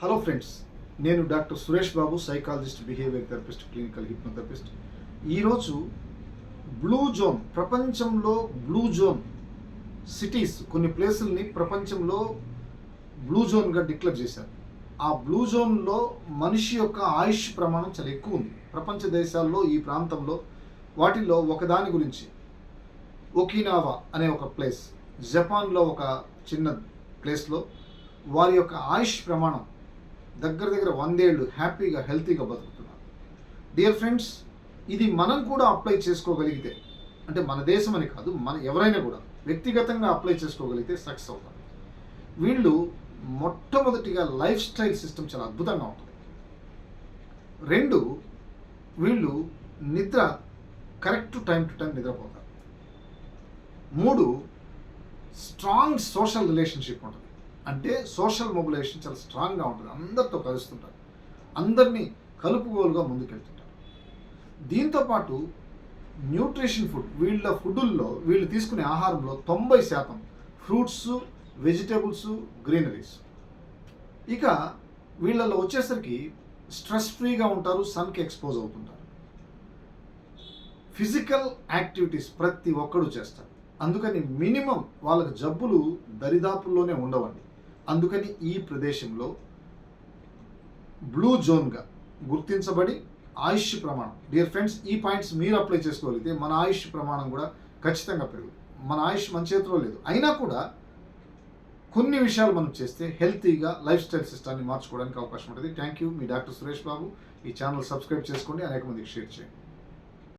Hello friends నేను doctor Suresh Babu psychologist behaviour therapist clinical hypnotherapist ఈరోజు blue zone ప్రపంచంలో blue zone cities కొన్ని ప్లేసుల్ని ప్రపంచంలో బ్లూ జోన్గా డిక్లేర్ చేశారు. ఆ బ్లూ జోన్లో మనిషి యొక్క ఆయుష్ ప్రమాణం చాలా ఎక్కువ ఉంది. ప్రపంచ దేశాల్లో ఈ ప్రాంతంలో వాటిల్లో ఒకదాని గురించి ఒకినావా అనే ఒక ప్లేస్ జపాన్లో ఒక చిన్న ప్లేస్లో వారి యొక్క ఆయుష్ ప్రమాణం దగ్గర దగ్గర వందేళ్ళు హ్యాపీగా హెల్తీగా బతుకుతున్నారు. డియర్ ఫ్రెండ్స్ ఇది మనం కూడా అప్లై చేసుకోగలిగితే అంటే మన దేశం అని కాదు మన ఎవరైనా కూడా వ్యక్తిగతంగా అప్లై చేసుకోగలిగితే సక్సెస్ అవుతారు వీళ్ళు మొట్టమొదటిగా లైఫ్ స్టైల్ సిస్టమ్ చాలా అద్భుతంగా ఉంటుంది. రెండు వీళ్ళు నిద్ర కరెక్ట్ టైం టు టైం నిద్రపోతారు. మూడు స్ట్రాంగ్ సోషల్ రిలేషన్షిప్ ఉంటుంది. అంటే సోషల్ మొబిలైజేషన్ చాలా స్ట్రాంగ్గా ఉంటుంది. అందరితో కలుస్తుంటారు. అందరినీ కలుపుగోలుగా ముందుకెళ్తుంటారు. దీంతోపాటు న్యూట్రిషన్ ఫుడ్ వీళ్ళ ఫుడ్డుల్లో వీళ్ళు తీసుకునే ఆహారంలో తొంభై శాతం ఫ్రూట్స్ వెజిటేబుల్స్ గ్రీనరీస్. ఇక వీళ్ళల్లో వచ్చేసరికి స్ట్రెస్ ఫ్రీగా ఉంటారు సన్కి ఎక్స్పోజ్ అవుతుంటారు. ఫిజికల్ యాక్టివిటీస్ ప్రతి ఒక్కడు చేస్తారు. అందుకని మినిమం వాళ్ళకి జబ్బులు దరిదాపుల్లోనే ఉండవండి. అందుకని ఈ ప్రదేశంలో బ్లూ జోన్గా గుర్తించబడి ఆయుష్ ప్రమాణం. డియర్ ఫ్రెండ్స్ ఈ పాయింట్స్ మీరు అప్లై చేసుకోగలిగితే మన ఆయుష్ ప్రమాణం కూడా ఖచ్చితంగా పెరుగు మన ఆయుష్ మన చేతిలో లేదు. అయినా కూడా కొన్ని విషయాలు మనం చేస్తే హెల్తీగా లైఫ్ స్టైల్ సిస్టాన్ని మార్చుకోవడానికి అవకాశం ఉంటుంది. థ్యాంక్ యూ మీ డాక్టర్ సురేష్ బాబు. ఈ ఛానల్ సబ్స్క్రైబ్ చేసుకోండి. అనేక మందికి షేర్ చేయండి.